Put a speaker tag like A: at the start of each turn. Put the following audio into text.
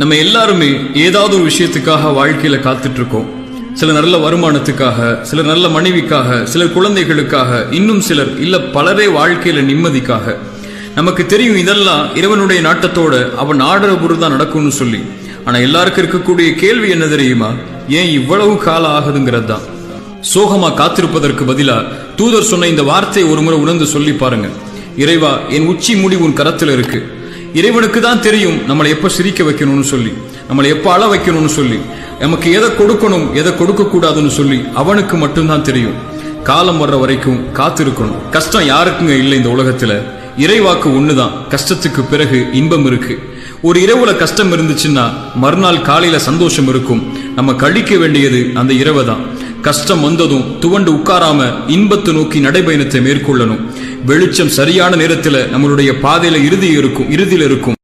A: நம்ம எல்லாருமே ஏதாவது ஒரு விஷயத்துக்காக வாழ்க்கையில காத்துட்டு இருக்கோம் சில நல்ல வருமானத்துக்காக சில நல்ல மனைவிக்காக சில குழந்தைகளுக்காக இன்னும் சிலர் இல்ல பலரே வாழ்க்கையில நிம்மதிக்காக. நமக்கு தெரியும் இதெல்லாம் இறைவனுடைய நாட்டத்தோட அவன் ஆடுற தான் நடக்கும்னு சொல்லி. ஆனா எல்லாருக்கும் இருக்கக்கூடிய கேள்வி என்ன தெரியுமா? ஏன் இவ்வளவு காலம் ஆகுதுங்கிறது தான். சோகமா காத்திருப்பதற்கு பதிலா தூதர் சொன்ன இந்த வார்த்தையை ஒரு முறை உணர்ந்து சொல்லி பாருங்க. இறைவா என் உச்சி முடி உன் கரத்துல இருக்கு. இறைவனுக்கு தான் தெரியும் நம்மளை எப்போ சிரிக்க வைக்கணும்னு சொல்லி நம்மளை எப்போ அழ வைக்கணும்னு சொல்லி நமக்கு எதை கொடுக்கணும் எதை கொடுக்க கூடாதுன்னு சொல்லி அவனுக்கு மட்டும்தான் தெரியும். காலம் வர்ற வரைக்கும் காத்திருக்கணும். கஷ்டம் யாருக்குங்க இல்லை இந்த உலகத்துல? இறைவாக்கு ஒண்ணுதான். கஷ்டத்துக்கு பிறகு இன்பம் இருக்கு. ஒரு இரவுல கஷ்டம் இருந்துச்சுன்னா மறுநாள் காலையில சந்தோஷம் இருக்கும். நம்ம கழிக்க வேண்டியது அந்த இரவை தான் கஷ்டம் வந்ததும் துவண்டு உட்காராம இன்பத்தை நோக்கி நடைபயணத்தை மேற்கொள்ளணும். வெளிச்சம் சரியான நேரத்துல நம்மளுடைய பாதையில இறுதி இருக்கும் இறுதியில் இருக்கும்.